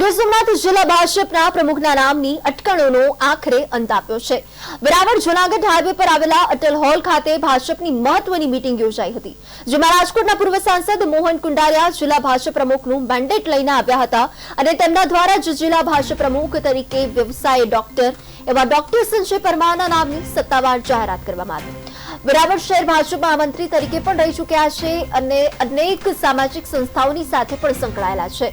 ગીર સોમનાથ જિલ્લા ભાજપના પ્રમુખના નામની અટકણોનો આખરે અંત આપ્યો છે. બરાબર જૂનાગઢ હાઈવે પર આવેલા અટલ હોલ ખાતે ભાજપની મહત્વની મીટિંગ યોજાઈ હતી, જેમાં રાજકોટના પૂર્વ સાંસદ મોહન કુંડારિયા, જિલ્લા ભાજપ પ્રમુખનું મેન્ડેટ લઈને આવ્યા હતા અને તેમના દ્વારા જ જિલ્લા ભાજપ પ્રમુખ તરીકે વ્યવસાય ડોક્ટર એવા ડોક્ટર સંજય પરમારના નામની સત્તાવાર જાહેરાત કરવામાં આવી. બરાબર શહેર ભાજપમાં મહામંત્રી તરીકે પણ રહી ચૂક્યા છે અને અનેક સામાજિક સંસ્થાઓની સાથે પણ સંકળાયેલા છે.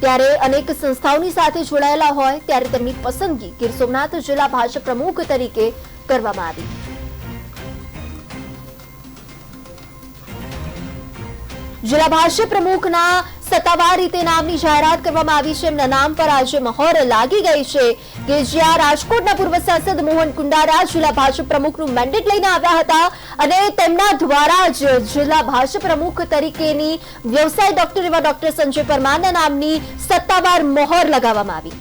ત્યારે અનેક સંસ્થાઓની સાથે જોડાયેલા હોય ત્યારે તેમની પસંદગી ગીર સોમનાથ જિલ્લા ભાજપ પ્રમુખ તરીકે કરવામાં આવી. જિલ્લા ભાજપ પ્રમુખના સત્તાવાર રીતે નામની જાહેરાત કરવામાં આવી છે. એમના નામ પર આજે મહોર લાગી ગઈ છે. કે રાજકોટના પૂર્વ સાંસદ મોહન કુંડારા જિલ્લા ભાજપ પ્રમુખનું મેન્ડેટ લઈને આવ્યા હતા અને તેમના દ્વારા જ જિલ્લા ભાજપ પ્રમુખ તરીકેની વ્યવસાય ડોક્ટર એવા ડોક્ટર સંજય પરમારના નામની સત્તાવાર મોહર લગાવવામાં આવી.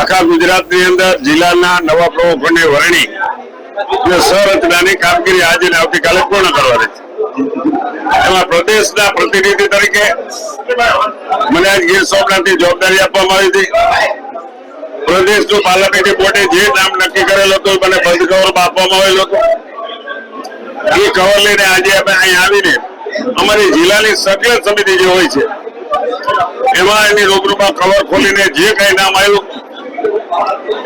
આખા ગુજરાતની અંદર જિલ્લાના નવા પ્રમુખોને વરણી. સંરચનાની કામગીરી આજે આવતીકાલે પૂર્ણ કરવાની છે. એમાં પ્રદેશના પ્રતિનિધિ તરીકે મને આજ ગીર સોમનાથની જવાબદારી આપવામાં આવી હતી. પ્રદેશનું પાર્લામેન્ટરી બોર્ડે જે નામ નક્કી કરેલું હતું મને બંધ કવરમાં આપવામાં આવેલું હતું. એ કવર લઈને આજે અમે અહીં આવીને અમારી જિલ્લાની સભ્ય સમિતિ જે હોય છે, એમાં એની રૂબરૂમાં કવર ખોલીને જે કઈ નામ આવ્યું,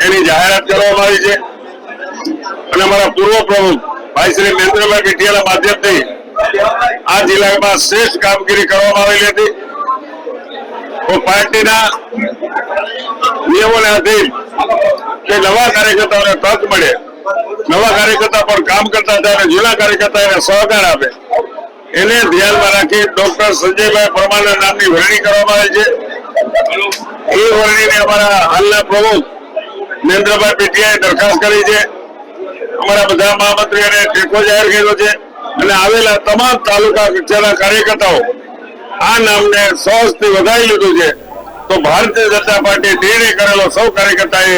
એની જાહેરાત કરવામાં આવી છે. અને અમારા પૂર્વ પ્રમુખ, ભાઈ શ્રી મહેન્દ્રભાઈ પીઠિયાના માધ્યમથી આ જિલ્લામાં શ્રેષ્ઠ કામગીરી કરવામાં આવેલી હતી. તો પાર્ટીના નિયમોને અધીન કે નવા કાર્યકર્તાઓને તક મળે. નવા કાર્યકર્તા પણ કામ કરતા હતા અને જૂના કાર્યકર્તા એને સહકાર આપે. એને ધ્યાનમાં રાખી ડોક્ટર સંજયભાઈ પરમારના નામની વરણી કરવામાં આવી છે. એ વરણીને અમારા હાલના પ્રમુખ નરેન્દ્રભાઈ પીટીઆઈ દરખાસ્ત કરી છે. અમારા બધા મહામંત્રીઓને ટેકો જાહેર કર્યો છે. અને આવેલા તમામ તાલુકા કક્ષાના કાર્યકર્તાઓ આ નામને થી વધારી લીધું છે. તો ભારતીય જનતા પાર્ટી નિર્ણય કરેલો સૌ કાર્યકર્તાએ